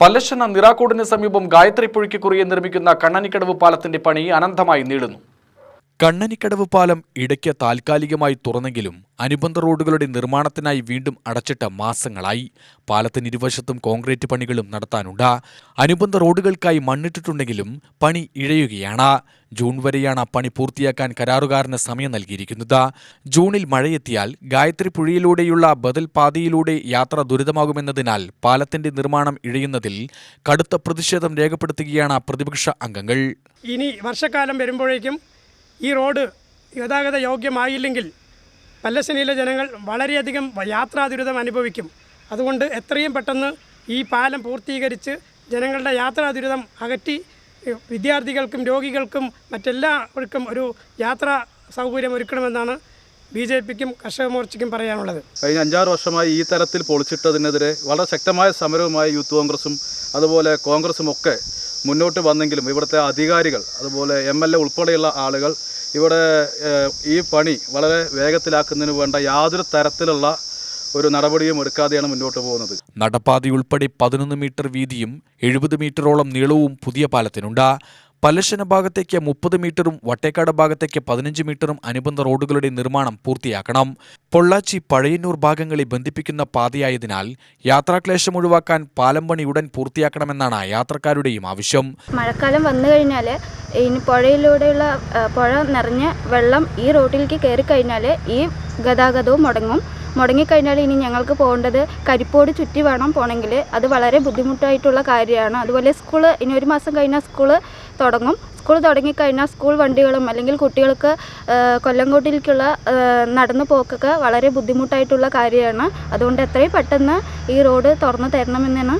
പല്ലശ്ശന നിറാക്കോടിന് സമീപം ഗായത്രി പുഴയ്ക്ക് കുറിയെ നിർമ്മിക്കുന്ന കണ്ണനിക്കടവ് പാലത്തിന്റെ പണി അനന്തമായി നീളുന്നു. കണ്ണനിക്കടവ് പാലം ഇടയ്ക്ക് താൽക്കാലികമായി തുറന്നെങ്കിലും അനുബന്ധ റോഡുകളുടെ നിർമ്മാണത്തിനായി വീണ്ടും അടച്ചിട്ട മാസങ്ങളായി. പാലത്തിന് ഇരുവശത്തും കോൺക്രീറ്റ് പണികളും നടത്താനുണ്ട്. അനുബന്ധ റോഡുകൾക്കായി മണ്ണിട്ടിട്ടുണ്ടെങ്കിലും പണി ഇഴയുകയാണ്. ജൂൺ വരെയാണ് പണി പൂർത്തിയാക്കാൻ കരാറുകാരന് സമയം നൽകിയിരിക്കുന്നത്. ജൂണിൽ മഴയെത്തിയാൽ ഗായത്രി പുഴയിലൂടെയുള്ള ബദൽ പാതയിലൂടെ യാത്ര ദുരിതമാകുമെന്നതിനാൽ പാലത്തിന്റെ നിർമ്മാണം ഇഴയുന്നതിൽ കടുത്ത പ്രതിഷേധം രേഖപ്പെടുത്തുകയാണ് പ്രതിപക്ഷ അംഗങ്ങൾ. ഇനി വർഷക്കാലം വരുമ്പോഴേക്കും ഈ റോഡ് ഗതാഗത യോഗ്യമായില്ലെങ്കിൽ പല്ലശ്ശനിയിലെ ജനങ്ങൾ വളരെയധികം യാത്രാ ദുരിതം അനുഭവിക്കും. അതുകൊണ്ട് എത്രയും പെട്ടെന്ന് ഈ പാലം പൂർത്തീകരിച്ച് ജനങ്ങളുടെ യാത്രാ ദുരിതം അകറ്റി വിദ്യാർത്ഥികൾക്കും രോഗികൾക്കും മറ്റെല്ലാവർക്കും ഒരു യാത്രാ സൗകര്യം ഒരുക്കണമെന്നാണ് ബി ജെ പിക്കും കർഷക മോർച്ചയ്ക്കും പറയാനുള്ളത്. കഴിഞ്ഞ അഞ്ചാറ് വർഷമായി ഈ തരത്തിൽ പൊളിച്ചിട്ടതിനെതിരെ വളരെ ശക്തമായ സമരവുമായി യൂത്ത് കോൺഗ്രസും അതുപോലെ കോൺഗ്രസും ഒക്കെ മുന്നോട്ട് വന്നെങ്കിലും ഇവിടുത്തെ അധികാരികൾ അതുപോലെ എം എൽ എ ഉൾപ്പെടെയുള്ള ആളുകൾ ഇവിടെ ഈ പണി വളരെ വേഗത്തിലാക്കുന്നതിന് വേണ്ട യാതൊരു തരത്തിലുള്ള ഒരു നടപടിയും എടുക്കാതെയാണ് മുന്നോട്ട് പോകുന്നത്. നടപ്പാതയുൾപ്പെടെ പതിനൊന്ന് മീറ്റർ വീതിയും എഴുപത് മീറ്ററോളം നീളവും പുതിയ പാലത്തിനുണ്ട്. പല്ലശ്ശന ഭാഗത്തേക്ക് മുപ്പത് മീറ്ററും വട്ടേക്കാട് ഭാഗത്തേക്ക് പതിനഞ്ച് മീറ്ററും അനുബന്ധ റോഡുകളുടെ നിർമ്മാണം പൂർത്തിയാക്കണം. പൊള്ളാച്ചി പഴയന്നൂർ ഭാഗങ്ങളെ ബന്ധിപ്പിക്കുന്ന പാതയായതിനാൽ യാത്രാക്ലേശം ഒഴിവാക്കാൻ പാലം പണി ഉടൻ പൂർത്തിയാക്കണമെന്നാണ് യാത്രക്കാരുടെയും ആവശ്യം. മഴക്കാലം വന്നു കഴിഞ്ഞാൽ ഇനി പുഴയിലൂടെയുള്ള പുഴ നിറഞ്ഞ് വെള്ളം ഈ റോഡിലേക്ക് കയറി കഴിഞ്ഞാൽ ഈ ഗതാഗതവും മുടങ്ങും. മുടങ്ങിക്കഴിഞ്ഞാൽ ഇനി ഞങ്ങൾക്ക് പോകേണ്ടത് കരിപ്പോട് ചുറ്റി വേണം പോകണമെങ്കിൽ അത് വളരെ ബുദ്ധിമുട്ടായിട്ടുള്ള കാര്യമാണ്. അതുപോലെ സ്കൂൾ ഇനി ഒരു മാസം കഴിഞ്ഞാൽ സ്കൂൾ തുടങ്ങും. സ്കൂൾ തുടങ്ങിക്കഴിഞ്ഞാൽ സ്കൂൾ വണ്ടികളും അല്ലെങ്കിൽ കുട്ടികൾക്ക് കൊല്ലങ്കോട്ടിലേക്കുള്ള നടന്നു പോക്കൊക്കെ വളരെ ബുദ്ധിമുട്ടായിട്ടുള്ള കാര്യമാണ്. അതുകൊണ്ട് എത്രയും പെട്ടെന്ന് ഈ റോഡ് തുറന്നു തരണമെന്നാണ്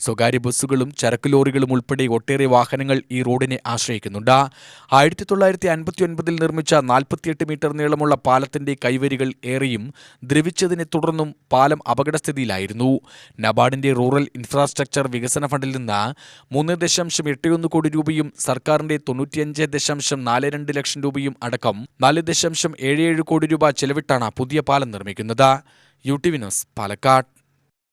സ്വകാര്യ ബസ്സുകളും ചരക്ക് ലോറികളും ഉൾപ്പെടെ ഒട്ടേറെ വാഹനങ്ങൾ ഈ റോഡിനെ ആശ്രയിക്കുന്നുണ്ട്. ആയിരത്തി തൊള്ളായിരത്തി അൻപത്തി ഒൻപതിൽ നിർമ്മിച്ച നാൽപ്പത്തിയെട്ട് മീറ്റർ നീളമുള്ള പാലത്തിന്റെ കൈവരികൾ ഏറെയും ദ്രവിച്ചതിനെ തുടർന്നും പാലം അപകടസ്ഥിതിയിലായിരുന്നു. നബാർഡിന്റെ റൂറൽ ഇൻഫ്രാസ്ട്രക്ചർ വികസന ഫണ്ടിൽ നിന്ന് മൂന്ന് ദശാംശം എട്ട് കോടി രൂപയും സർക്കാരിന്റെ തൊണ്ണൂറ്റിയഞ്ച് ദശാംശം നാല് രണ്ട് ലക്ഷം രൂപയും അടക്കം നാല് ദശാംശം ഏഴ് ഏഴ് കോടി രൂപ ചെലവിട്ടാണ് പുതിയ പാലം നിർമ്മിക്കുന്നത്. U T V news Palakkad.